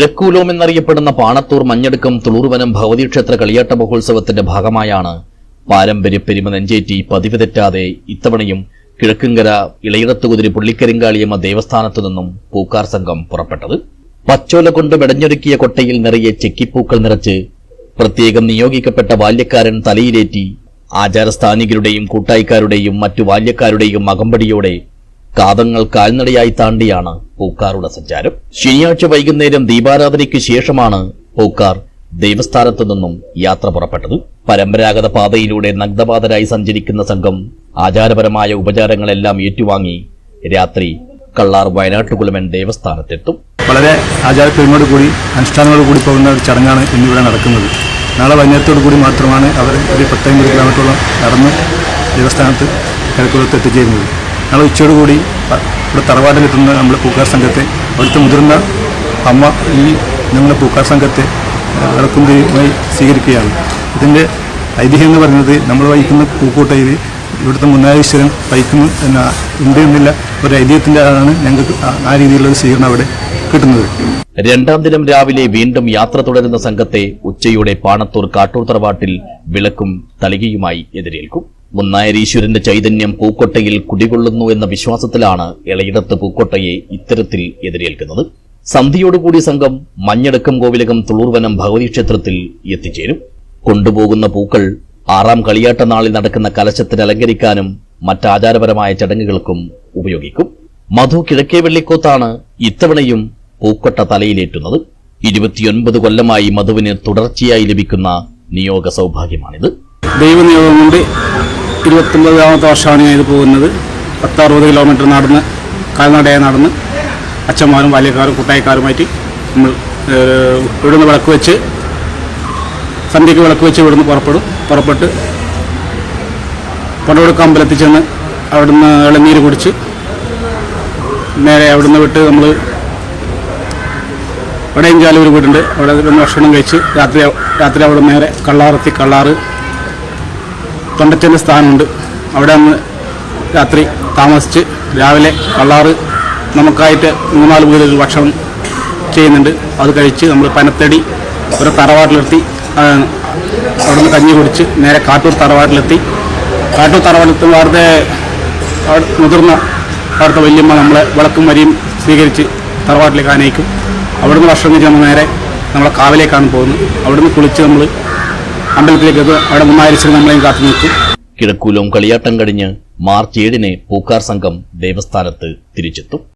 കിഴക്കൂലോം എന്നറിയപ്പെടുന്ന പാണത്തൂർ മഞ്ഞടുക്കം തുളൂർവനം ഭഗവതി ക്ഷേത്ര കളിയാട്ട മഹോത്സവത്തിന്റെ ഭാഗമായാണ് പാരമ്പര്യ പെരുമ നെഞ്ചേറ്റി പതിവ് തെറ്റാതെ ഇത്തവണയും കിഴക്കുംകര ഇളയിടത്തുകുതിരി പുള്ളിക്കരിങ്കാളിയമ്മ ദേവസ്ഥാനത്തു നിന്നും പൂക്കാർ സംഘം പുറപ്പെട്ടത്. പച്ചോല കൊണ്ട് മെടഞ്ഞൊരുക്കിയ കൊട്ടയിൽ നിറയെ ചെക്കിപ്പൂക്കൾ നിറച്ച് പ്രത്യേകം നിയോഗിക്കപ്പെട്ട ബാല്യക്കാരൻ തലയിലേറ്റി ആചാരസ്ഥാനികരുടെയും കൂട്ടായിക്കാരുടെയും മറ്റു ബാല്യക്കാരുടെയും അകമ്പടിയോടെ കാതങ്ങൾ കാൽനടയായി താണ്ടിയാണ് പൂക്കാറുടെ സഞ്ചാരം. ശനിയാഴ്ച വൈകുന്നേരം ദീപാരാധനയ്ക്ക് ശേഷമാണ് പൂക്കാർ ദേവസ്ഥാനത്തു നിന്നും യാത്ര പുറപ്പെട്ടത്. പരമ്പരാഗത പാതയിലൂടെ നഗ്നപാതരായി സഞ്ചരിക്കുന്ന സംഘം ആചാരപരമായ ഉപചാരങ്ങളെല്ലാം ഏറ്റുവാങ്ങി രാത്രി കള്ളാർ വയനാട്ടുകുലമൻ ദേവസ്ഥാനത്തെത്തും. വളരെ ആചാരപ്പെരുമയോട് കൂടി അനുഷ്ഠാനങ്ങളോട് കൂടി പോകുന്ന ഒരു ചടങ്ങാണ് ഇന്നിവിടെ നടക്കുന്നത്. നാളെ വൈകുന്നേരത്തോടു കൂടി മാത്രമാണ് അവർ ഒരു പത്തൊമ്പത് കിലോമീറ്ററോളം നടന്ന് ദേവസ്ഥാനത്ത് കിഴക്കുളത്ത് എത്തിച്ചേരുന്നത്. നാളെ ഉച്ചയോടുകൂടി ഇവിടെ തറവാട്ടിലെത്തുന്ന നമ്മുടെ പൂക്കാർ സംഘത്തെ അവിടുത്തെ മുതിർന്ന അമ്മ ഈ നമ്മുടെ പൂക്കാർ സംഘത്തെ വിളക്കുന്തിയുമായി സ്വീകരിക്കുകയാണ്. ഇതിന്റെ ഐതിഹ്യം എന്ന് പറയുന്നത് നമ്മൾ വഹിക്കുന്ന പൂക്കൂട്ടയിൽ ഇവിടുത്തെ മുന്നാരീശ്വരൻ വഹിക്കുന്നു എന്ന ഉണ്ട് എന്നുള്ള ഒരു ഐതിഹ്യത്തിന്റെ ആണ് ഞങ്ങൾക്ക് ആ- രീതിയിലുള്ള സ്വീകരണം അവിടെ കിട്ടുന്നത്. രണ്ടാം ദിനം രാവിലെ വീണ്ടും യാത്ര തുടരുന്ന സംഘത്തെ ഉച്ചയോടെ പാണത്തൂർ കാട്ടൂർ തറവാട്ടിൽ വിളക്കും തളികയുമായി എതിരേൽക്കും. മുന്നായരീശ്വരന്റെ ചൈതന്യം പൂക്കൊട്ടയിൽ കുടികൊള്ളുന്നു എന്ന വിശ്വാസത്തിലാണ് ഇളയിടത്ത് പൂക്കൊട്ടയെ ഇത്തരത്തിൽ എതിരേൽക്കുന്നത്. സന്ധ്യയോടുകൂടി സംഘം മഞ്ഞടക്കം കോവിലകം തുളൂർവനം ഭഗവതി ക്ഷേത്രത്തിൽ എത്തിച്ചേരും. കൊണ്ടുപോകുന്ന പൂക്കൾ ആറാം കളിയാട്ട നാളിൽ നടക്കുന്ന കലശത്തിന് അലങ്കരിക്കാനും മറ്റാചാരപരമായ ചടങ്ങുകൾക്കും ഉപയോഗിക്കും. മധു കിഴക്കേ വെള്ളിക്കോത്താണ് ഇത്തവണയും പൂക്കൊട്ട തലയിലേറ്റുന്നത്. ഇരുപത്തിയൊൻപത് കൊല്ലമായി മധുവിന് തുടർച്ചയായി ലഭിക്കുന്ന നിയോഗ സൗഭാഗ്യമാണിത്. ദൈവനിയോഗം കൊണ്ട് ഇരുപത്തൊമ്പതാമത്തെ വർഷമാണ് ഞാൻ ഇത് പോകുന്നത്. പത്തറുപത് കിലോമീറ്റർ നടന്ന് കാൽനടയായി നടന്ന് അച്ഛന്മാരും ബാല്യക്കാരും കൂട്ടായക്കാരുമായിട്ട് നമ്മൾ ഇവിടുന്ന് വിളക്ക് വെച്ച് സന്ധ്യയ്ക്ക് വിളക്ക് വെച്ച് ഇവിടുന്ന് പുറപ്പെടും. പുറപ്പെട്ട് പടവെടുക്ക അമ്പലത്തിൽ ചെന്ന് അവിടുന്ന് ഇളനീര് കുടിച്ച് നേരെ അവിടുന്ന് വിട്ട് നമ്മൾ വടയഞ്ചാലൂർ വീടുണ്ട് അവിടെ ഭക്ഷണം കഴിച്ച് രാത്രി രാത്രി അവിടെ നേരെ കള്ളാറെത്തി കള്ളാറ് തൊണ്ടച്ചന്റെ സ്ഥാനമുണ്ട്. അവിടെ നിന്ന് രാത്രി താമസിച്ച് രാവിലെ കള്ളാറ് നമുക്കായിട്ട് മൂന്നാൽ വീടുകൾ ഭക്ഷണം ചെയ്യുന്നുണ്ട്. അത് കഴിച്ച് നമ്മൾ പനത്തടി ഒരു തറവാട്ടിലെത്തി. അവിടെ അവിടുന്ന് കഞ്ഞി കുടിച്ച് നേരെ കാട്ടൂർ തറവാട്ടിലെത്തി. കാട്ടൂർ തറവാട്ടിലെത്തുമ്പോൾ അവിടുത്തെ അവിടെ മുതിർന്ന അവിടുത്തെ വല്യമ്മ നമ്മളെ വിളക്കും വരിയും സ്വീകരിച്ച് തറവാട്ടിലേക്ക് ആനയിക്കും. അവിടുന്ന് ഭക്ഷണം കഴിച്ച് നമ്മൾ നേരെ നമ്മളെ കാവിലേക്കാണ് പോകുന്നത്. അവിടുന്ന് കുളിച്ച് നമ്മൾ അമ്പലത്തിലേക്ക് എത്തും അവിടെ മൂന്നായിരം നമ്മളെയും കാത്തു നിൽക്കും. കിഴക്കൂലവും കളിയാട്ടം കഴിഞ്ഞ് മാർച്ച് ഏഴിന് പൂക്കാർ സംഘം ദേവസ്ഥാനത്ത് തിരിച്ചെത്തും.